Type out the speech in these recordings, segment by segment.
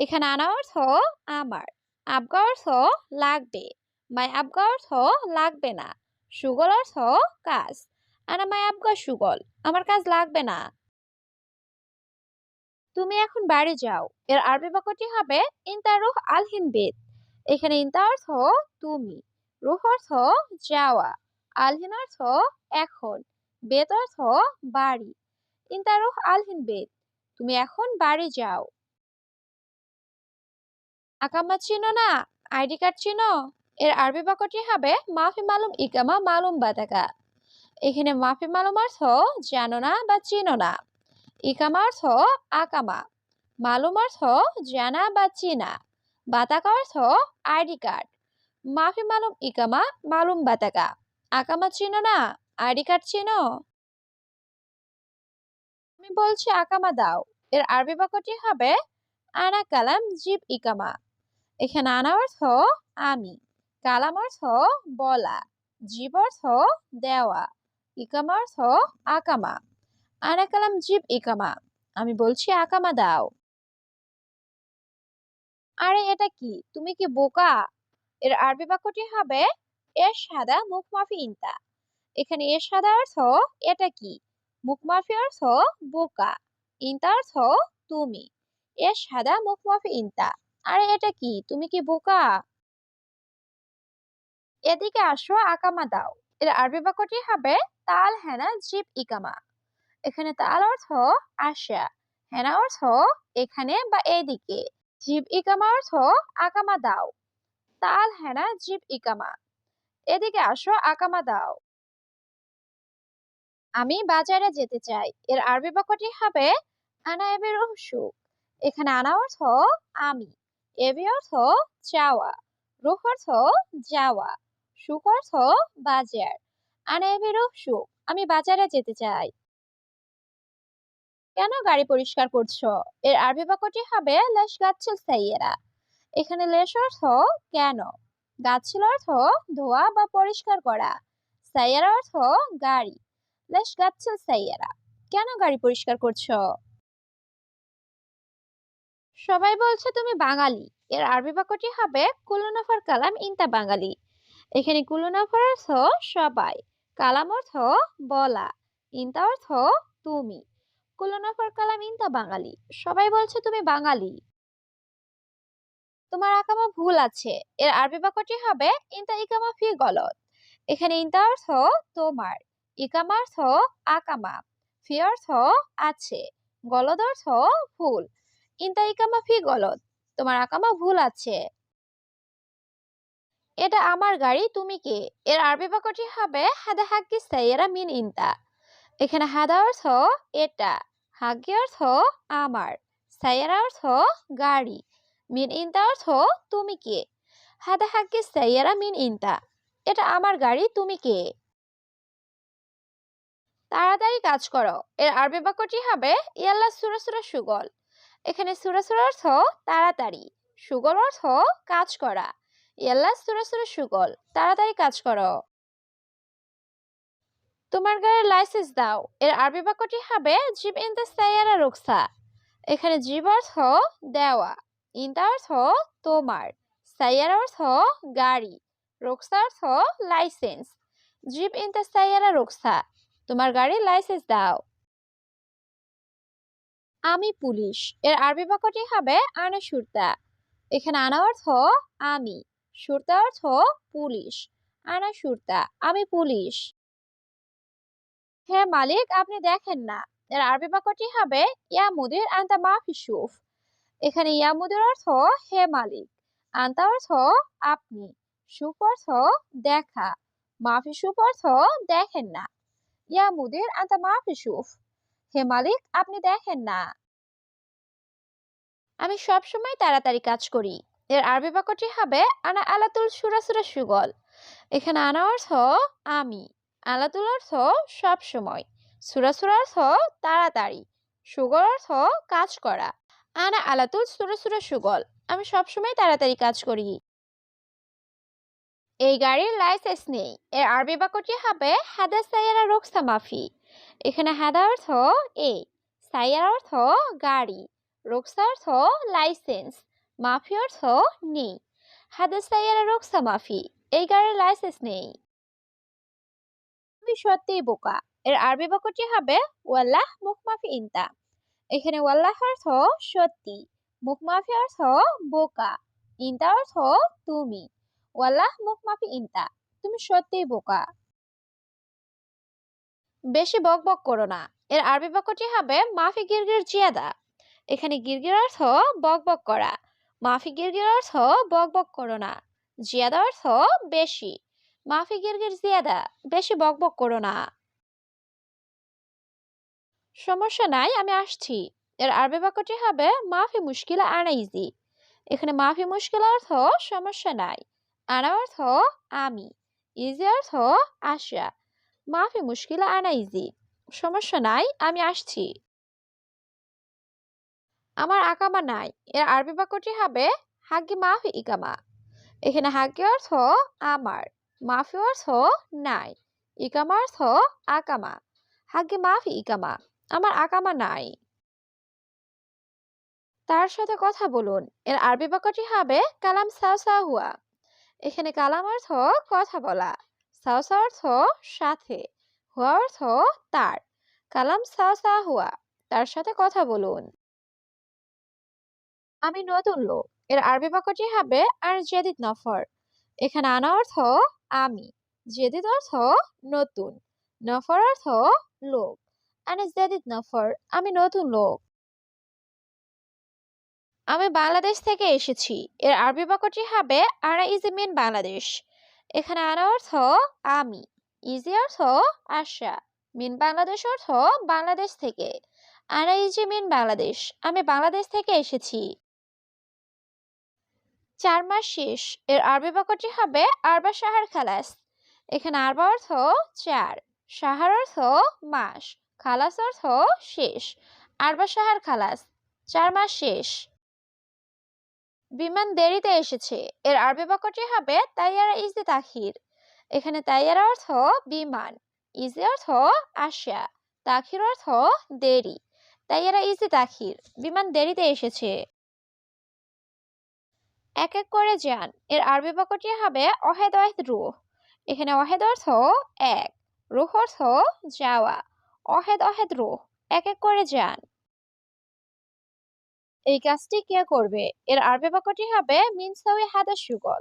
এখানে আনা অর্থ আমার। আবগা অর্থ লাগবে। মাই আবগা অর্থ লাগবে না। সুগল অর্থ কাজ। আনা মাই আবগা সুগল, আমার কাজ লাগবে না। তুমি এখন বাড়ি যাও। এর আরবি বাক্যটি হবে ইনতা রুহ আল হিনবেদ এখানে ইনতা অর্থ তুমি, রুহ অর্থ যাওয়া আলহিন অর্থ এখন বেদ অর্থ বাড়ি। ইনতা রুহ আল হিনবেদ তুমি এখন বাড়ি যাও। আকামা চিনো না? আইডি কার্ড চিনো? এর আরবি বাক্যটি হবে, মাফি মালুম ইকামা মালুম বাতাকা এখানে মাফি মালুম অর্থ, জানো না বা চিনো না। ইকামা অর্থ, আকামা। মালুম অর্থ, জানা বা চিনা। বাতাকা অর্থ, আইডি কার্ড। মাফি মালুম ইকামা মালুম বাতাকা। আকামা চিনো না? আইডি কার্ড চিনো? আমি বলছি আকামা দাও। এর আরবি বাক্যটি হবে, আনা কালাম জিব ইকামা। এখানে আনা অর্থ আমি। কালাম অর্থ বলা। জীব অর্থ দেওয়া। ইকামা অর্থ আকামা। আনা কালাম জীব ইকামা। আমি বলছি আকামা দাও। আরে এটা কি? তুমি কি বোকা? এর আরবি বাক্যটি হবে এর সাদা মুখ মাফি ইন্তা। এখানে এর সাদা অর্থ এটা কি? মুখ মাফি অর্থ বোকা। ইন্তা অর্থ তুমি। এর সাদা মুখ মাফি ইন্তা। আরে, এটা কি? তুমি কি বোকা? এদিকে আসো, আকামা দাও। এর আরবি বাক্যটি হবে, তাল হেনা জিপ ইকামা। এখানে তাল অর্থ আসা। হেনা অর্থ এখানে বা এদিকে। জিব ইকামা অর্থ আকামা দাও। তাল হেনা জিব ইকামা। এদিকে আসো, আকামা দাও। আমি বাজারে যেতে চাই। এর আরবি বাক্যটি হবে, আনা এবের সুখ এখানে আনা অর্থ, আমি। এবি অর্থ চাওয়া রুখ অর্থ যাওয়া, সুখ অর্থ বাজার। আনা রুখ সুখ, আমি বাজারে যেতে চাই। কেন গাড়ি পরিষ্কার করছ? এর আরবি বাক্যটি হবে লেশ গাচ্ছিল সাইয়েরা। এখানে লেশ অর্থ কেন? গাচ্ছিল অর্থ ধোয়া বা পরিষ্কার করা। সাইয়ারা অর্থ গাড়ি। লেশ গাচ্ছিল সাইয়েরা। কেন গাড়ি পরিষ্কার করছ? সবাই বলছে, তুমি বাঙালি। এর আরবি বাক্যটি হবে, কুলুনাফার কালাম ইনতা বাঙালি। এখানে কুলুনাফার অর্থ সবাই, কালাম অর্থ বলা, ইনতা অর্থ তুমি। কুলুনাফার কালাম ইনতা বাঙালি। সবাই বলছে, তুমি বাঙালি। তোমার আকামা ভুল আছে। এর আরবি বাক্যটি হবে, ইনতা ইকামা ফি গলত। এখানে ইনতা অর্থ তোমার, ইকামা অর্থ আকামা। ফি অর্থ আছে গলদ অর্থ ভুল। ইনতা ইকামা ফি গলত, তোমার আকামা ভুল আছে। এটা আমার গাড়ি, তুমি কে? এর আরবি বাক্যটি হবে, হাদা হাক্কি সাইয়ারা মিন ইনতা। এখানে হাদা অর্থ এটা, হাগ্গি অর্থ আমার, সাইয়ারা অর্থ গাড়ি, মিন ইনতা অর্থ তুমি কে? হাদা হাক্কি সাইয়ারা মিন ইনতা, এটা আমার গাড়ি, তুমি কে? তাড়াতাড়ি কাজ করো। এর আরবি বাক্যটি হবে, ইয়াল্লা সুরা সুরা সুগল। এখানে সুরা সুরা অর্থ তাড়াতাড়ি। সুগল অর্থ কাজ করা। ইয়াল্লা, সুরা সুরা সুগল, তাড়াতাড়ি কাজ করো। তোমার গাড়ির লাইসেন্স দাও। এর আরবি বাক্যটি হবে, জিব ইনতা সাইয়ারা রুকসা। এখানে জিব অর্থ দেওয়া, ইনতা অর্থ তোমার, সাইয়ারা অর্থ গাড়ি, রুকসা অর্থ লাইসেন্স জিব ইনতা সাইয়ারা রুকসা। তোমার গাড়ির লাইসেন্স দাও। আমি পুলিশ। এর আরবি বাক্যটি হবে আনা সুরতা এখানে আনা অর্থ আমি, সুরতা অর্থ পুলিশ। আনা সুরতা আমি পুলিশ। হ্যাঁ মালিক, আপনি দেখেন না। এর আরবি বাক্যটি হবে ইয়া মুদির আন্তা মাফি সুফ। এখানে ইয়া মুদির অর্থ হে মালিক, আন্তা অর্থ আপনি, সুফ অর্থ দেখা, মাফি সুফ অর্থ দেখেন না। ইয়া মুদির আন্তা মাফি সুফ। হে মালিক, আপনি দেখেন না। আমি সব সময় তাড়াতাড়ি কাজ করি। এর আরবি বাক্যটি হবে, আনা আলাতুল সুরা সুরা সুগল। এখানে আনা অর্থ, আমি। আলাতুল অর্থ সব সময় সুরা সুরা অর্থ, তাড়াতাড়ি। সুগল অর্থ, কাজ করা। আনা আলাতুল সুরা সুরা সুগল। আমি সবসময় তাড়াতাড়ি কাজ করি। এই গাড়ির লাইসেন্স নেই। এর আরবি বাক্যটি হবে, হাদা সাইয়ারা রোকসা মাফি। এখানে হাদা অর্থ এ, সাইয়ারা অর্থ গাড়ি, রোকসা অর্থ লাইসেন্স মাফি অর্থ নেই। হাদা সাইয়ারা রোকসা মাফি। এই গাড়ির লাইসেন্স নেই। তুমি সত্যিই বোকা। এর আরবি বাক্যটি হবে, ওয়াল্লাহ, মুখ মাফি ইনতা। এখানে ওয়াল্লাহ অর্থ সত্যি, মুখ মাফি অর্থ বোকা, ইনতা অর্থ তুমি। ওয়াল্লাহ, মুখ মাফি ইনতা। তুমি সত্যিই বোকা। বেশি বক বক করো না। এর আরবি বাক্যটি হবে, মাফি গিরগির জিয়াদা। এখানে গিরগির অর্থ, বক বক করা। মাফি গিরগির অর্থ, বক বক করো না। জিয়াদা অর্থ, বেশি। মাফি গিরগির জিয়াদা, বেশি বক বক করো না। সমস্যা নাই, আমি আসছি। এর আরবি বাক্যটি হবে, মাফি মুশকিলা আনা ইজি। এখানে মাফি মুশকিল অর্থ, সমস্যা নাই। আনা অর্থ আমি ইজি অর্থ আসা মাফি মুশকিলা আনা ইজি সমস্যা নাই আমি আসছি আমার আকামা নাই এর আরবি বাক্যটি হবে হাগি মাফি ইকামা এখানে হাগি অর্থ আমার মাফি অর্থ নাই ইকামা অর্থ আকামা হাগি মাফি ইকামা আমার আকামা নাই তার সাথে কথা বলুন এর আরবি বাক্যটি হবে কালাম সাউ সাউ হুয়া এখানে কালাম অর্থ কথা বলা সাউ সাউ অর্থ সাথে, হুয়া অর্থ তার, কালাম সাউ সাউ হুয়া, তার সাথে কথা বলুন। আমি নতুন লোক, এর আরবি বাক্যটি হবে আর জেদিদ নফর, এখানে আনা অর্থ আমি, জেদিদ অর্থ নতুন, নফর অর্থ লোক, আনে জেদিদ নফর, আমি নতুন লোক। আমি বাংলাদেশ থেকে এসেছি। এর আরবি বাক্যটি হবে আনা ইজি মিন বাংলাদেশ। এখানে আনা অর্থ, আমি। ইজি অর্থ, আশা। মিন বাংলাদেশ অর্থ, বাংলাদেশ থেকে। আনা ইজি মিন বাংলাদেশ। আমি বাংলাদেশ থেকে এসেছি। চার মাস শেষ। এর আরবি বাক্যটি হবে, আরবা সাহার খালাস। এখানে আরবা অর্থ, চার। সাহার অর্থ, মাস। খালাস অর্থ, শেষ। আরবা সাহার খালাস। চার মাস শেষ। বিমান দেরিতে এসেছে। এর আরবি বাক্যটি হবে তাইয়ারা ইজি তাখির। এখানে তাইয়ারা অর্থ বিমান। ইজি অর্থ আসা তাখির অর্থ দেরি। তাইয়ারা ইজি তাখির। বিমান দেরিতে এসেছে। এক এক করে যান। এর আরবি বাক্যটি হবে অহেদ অহেদ রুহ। এখানে অহেদ অর্থ এক। রুহ অর্থ যাওয়া। অহেদ অহেদ রুহ। এক এক করে যান। এই কাজটি কে করবে? এর আরবি বাক্যটি হবে, মিন সৌই হাদা সুগল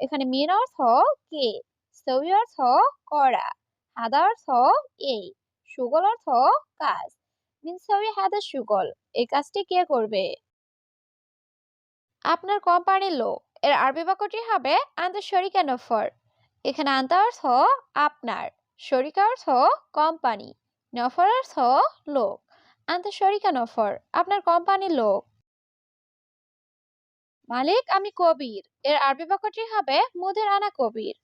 এখানে মিন অর্থ কে? সৌই অর্থ করা। হাদা অর্থ এই। সুগল অর্থ কাজ। মিন সৌই হাদা সুগল এই কাজটি কে করবে? আপনার কোম্পানির লোক। এর আরবি বাক্যটি হবে, আন্ত শরিকা নফর। এখানে আন্তা অর্থ আপনার। শরিকা অর্থ কোম্পানি। নফর অর্থ লোক। আন্ত শরিকা নফর। আপনার কোম্পানির লোক। মালিক আমি কবির। এর আরবি বাক্যটি হবে মুদের আনা কবির।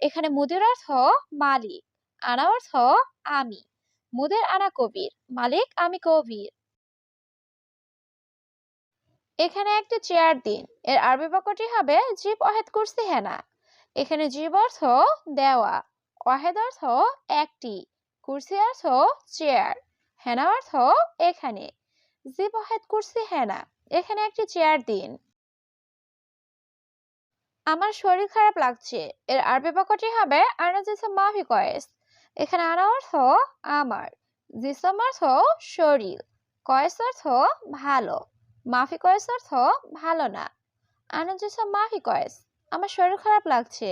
এখানে মুদের অর্থ মালিক, আনা অর্থ আমি। মুদের আনা কবির, মালিক আমি কবির। এখানে একটি চেয়ার দিন। এর আরবি বাক্যটি হবে জীব অহেদ কুরসি হেনা। এখানে জীব অর্থ দেওয়া, অহেদ অর্থ একটি কুরসি অর্থ চেয়ার, হেনা অর্থ এখানে। জীব অহেদ কুরসি হেনা। এখানে একটি চেয়ার দিন। আমার শরীর খারাপ লাগছে। এর আরবি বাক্যটি হবে আনা জিসম মাফি কয়েস। এখানে আনা অর্থ আমার, জিসম অর্থ শরীর, কয়েস অর্থ ভালো, মাফি কয়েস অর্থ ভালো না। আনা জিসম মাফি কয়েস, আমার শরীর খারাপ লাগছে।